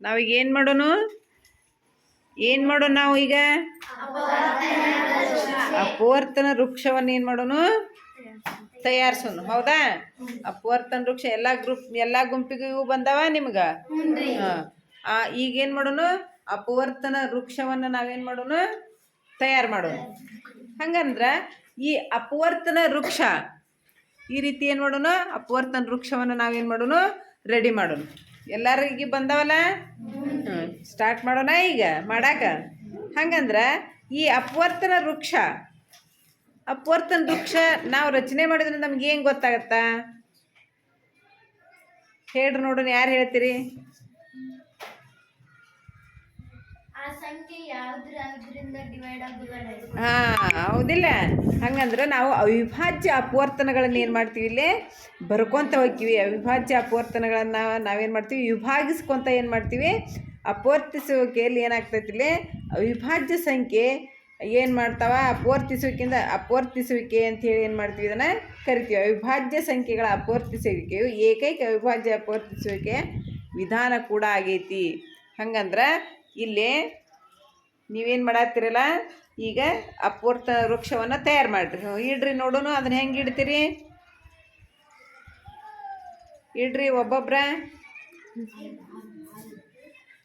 ನಾವೀಗ ಏನು ಮಾಡೋಣ? ಏನು ಮಾಡೋಣ ನಾವು ಈಗ? ಅಪವರ್ತನ ವೃಕ್ಷವನ್ನು ಏನು ಮಾಡೋಣ? ತಯಾರಿಸೋನು ಹೌದಾ? ಅಪವರ್ತನ ವೃಕ್ಷ ಎಲ್ಲ ಗ್ರೂಪ್, ಎಲ್ಲ ಗುಂಪಿಗೂ ಇವು ಬಂದಾವ ನಿಮ್ಗೆ? ಹಾಂ. ಈಗೇನು ಮಾಡೋಣ? ಅಪವರ್ತನ ವೃಕ್ಷವನ್ನು ನಾವೇನು ಮಾಡೋಣ? ತಯಾರು ಮಾಡೋಣ. ಹಂಗಂದ್ರೆ ಈ ಅಪವರ್ತನ ವೃಕ್ಷ, ಈ ರೀತಿ ಏನು ಮಾಡೋಣ? ಅಪವರ್ತನ ವೃಕ್ಷವನ್ನು ನಾವೇನು ಮಾಡೋಣ? ರೆಡಿ ಮಾಡೋಣ. ಎಲ್ಲರಿಗೆ ಬಂದವಲ್ಲ? ಸ್ಟಾರ್ಟ್ ಮಾಡೋಣ ಈಗ, ಮಾಡಾಕ? ಹಂಗಂದ್ರೆ ಈ ಅಪವರ್ತನ ವೃಕ್ಷ ಅಪವರ್ತನ ವೃಕ್ಷ ನಾವು ರಚನೆ ಮಾಡಿದ್ರೆ ನಮ್ಗೆ ಏನು ಗೊತ್ತಾಗತ್ತಾ? ಹೇಳ್ರಿ ನೋಡೋಣ ಯಾರು ಹೇಳ್ತೀರಿ? ಹಾಂ, ಹೌದಿಲ್ಲ. ಹಂಗಂದ್ರೆ ನಾವು ಅವಿಭಾಜ್ಯ ಅಪವರ್ತನಗಳನ್ನು ಏನು ಮಾಡ್ತೀವಿ ಇಲ್ಲಿ? ಬರ್ಕೊಂತ ಹೋಗ್ತೀವಿ. ಅವಿಭಾಜ್ಯ ಅಪವರ್ತನಗಳನ್ನು ನಾವೇನು ಮಾಡ್ತೀವಿ? ವಿಭಾಗಿಸ್ಕೊತ ಏನು ಮಾಡ್ತೀವಿ? ಅಪವರ್ತಿಸುವಿಕೆಯಲ್ಲಿ ಏನಾಗ್ತೈತಿ ಇಲ್ಲಿ? ಅವಿಭಾಜ್ಯ ಸಂಖ್ಯೆ ಏನು ಮಾಡ್ತಾವ? ಅಪವರ್ತಿಸುವಿಕೆಯಿಂದ ಅಪವರ್ತಿಸುವಿಕೆ ಅಂತೇಳಿ ಏನು ಮಾಡ್ತೀವಿ ಇದನ್ನು ಕರಿತೀವಿ. ಅವಿಭಾಜ್ಯ ಸಂಖ್ಯೆಗಳ ಅಪವರ್ತಿಸುವಿಕೆಯು ಏಕೈಕ ಅವಿಭಾಜ್ಯ ಅಪವರ್ತಿಸುವಿಕೆ ವಿಧಾನ ಕೂಡ ಆಗೈತಿ. ಹಂಗಂದ್ರೆ ಇಲ್ಲಿ ನೀವೇನು ಮಾಡತ್ತೀರಲ್ಲ? ಈಗ ಅಪೂರ್ತ ವೃಕ್ಷವನ್ನು ತಯಾರು ಮಾಡಿರಿ. ಇಡ್ರಿ ನೋಡೋನು ಅದನ್ನ ಹೆಂಗೆ ಇಡ್ತೀರಿ? ಇಡ್ರಿ ಒಬ್ಬೊಬ್ರ.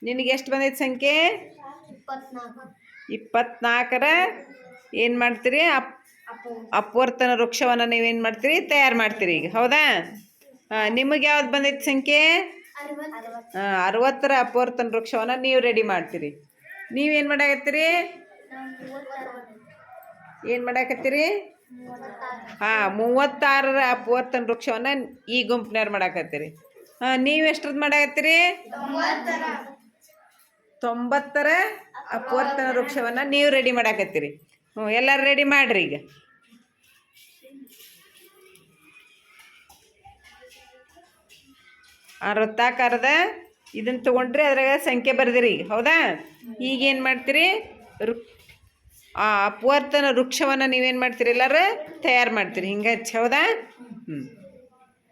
ನಿನಗೆ ಎಷ್ಟು ಬಂದೈತೆ ಸಂಖ್ಯೆ? ಇಪ್ಪತ್ನಾಲ್ಕು ಇಪ್ಪತ್ನಾಲ್ಕರ ಏನು ಮಾಡ್ತೀರಿ? ಅಪ್ ಅಪವರ್ತನ ವೃಕ್ಷವನ್ನು ನೀವೇನು ಮಾಡ್ತೀರಿ? ತಯಾರು ಮಾಡ್ತೀರಿ ಈಗ ಹೌದಾ? ಹಾಂ ನಿಮಗೆ ಯಾವ್ದು ಬಂದೈತೆ ಸಂಖ್ಯೆ? ಹಾಂ ಅರವತ್ತರ ಅಪವರ್ತನ ವೃಕ್ಷವನ್ನು ನೀವು ರೆಡಿ ಮಾಡ್ತೀರಿ. ನೀವೇನು ಮಾಡಾಕತ್ತೀರಿ? ಏನು ಮಾಡಾಕತ್ತೀರಿ? ಹಾಂ, ಮೂವತ್ತಾರರ ಅಪವರ್ತನ ವೃಕ್ಷವನ್ನು ಈ ಗುಂಪಿನವ್ರು ಮಾಡಾಕತ್ತೀರಿ. ಹಾಂ, ನೀವು ಎಷ್ಟ್ರದ್ದು ಮಾಡಾಕತ್ತೀರಿ? ತೊಂಬತ್ತರ ಅಪವರ್ತನ ವೃಕ್ಷವನ್ನು ನೀವು ರೆಡಿ ಮಾಡಾಕತ್ತೀರಿ. ಹ್ಞೂ ಎಲ್ಲರೂ ರೆಡಿ ಮಾಡಿರಿ ಈಗ. ಆ ವೃತ್ತಾಕಾರದ ಇದನ್ನು ತೊಗೊಂಡ್ರೆ ಅದ್ರಾಗ ಸಂಖ್ಯೆ ಬರ್ದಿರಿ, ಹೌದಾ? ಈಗೇನು ಮಾಡ್ತೀರಿ? ರು ಆ ಅಪವರ್ತನ ವೃಕ್ಷವನ್ನು ನೀವೇನು ಮಾಡ್ತೀರಿ ಎಲ್ಲರೂ? ತಯಾರು ಮಾಡ್ತೀರಿ, ಹಿಂಗೆ ಹಚ್ಚಿ, ಹೌದಾ? ಹ್ಞೂ